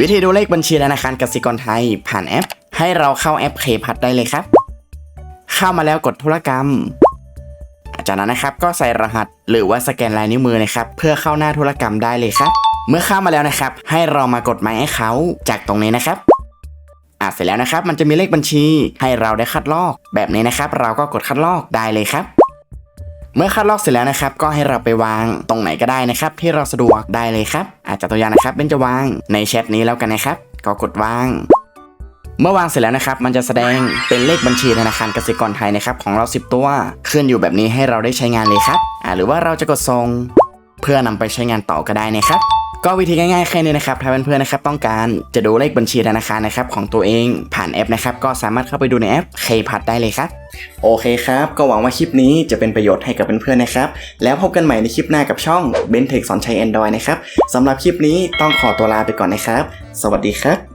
วิธีดูเลขบัญชีธนาคารกสิกรไทย ผ่านแอป ให้เราเข้าแอปเคพัดได้เลยครับ เข้ามาแล้วกดธุรกรรม จากนั้นนะครับก็ใส่รหัสหรือว่าสแกนลายนิ้วมือนะครับ เพื่อเข้าหน้าธุรกรรมได้เลยครับ เมื่อเข้ามาแล้วนะครับ ให้เรามากดหมายให้เขาจากตรงนี้นะครับอะเสร็จแล้วนะครับ มันจะมีเลขบัญชี ให้เราได้คัดลอก แบบนี้นะครับ เราก็กดคัดลอกได้เลยครับ เมื่อคัดลอกเสร็จแล้วนะครับ ก็ให้เราไปวางตรงไหนก็ได้นะครับ ที่เราสะดวกได้เลยครับ อาจจะตัวอย่างนะครับเป็นจะวางในแชทนี้แล้วกันนะครับ ก็กดวาง เมื่อวางเสร็จแล้วนะครับ มันจะแสดงเป็นเลขบัญชีธนาคารกสิกรไทยนะครับของเรา 10 ตัวขึ้นอยู่แบบนี้ให้เราได้ใช้งานเลยครับหรือว่าเราจะกดส่งเพื่อนำไปใช้งานต่อก็ได้นะครับ ก็วิธีง่ายๆแค่นี้นะครับถ้าเพื่อนๆนะครับต้องการจะดูเลขบัญชีธนาคารนะครับของตัวเองผ่านแอปนะครับก็สามารถเข้าไปดูในแอปเคพัดได้เลยครับโอเคครับ ก็หวังว่าคลิปนี้จะเป็นประโยชน์ให้กับเพื่อนๆนะครับ แล้วพบกันใหม่ในคลิปหน้ากับช่องเบนเทคสอนใช้ Android นะครับสำหรับคลิปนี้ต้องขอตัวลาไปก่อนนะครับ สวัสดีครับ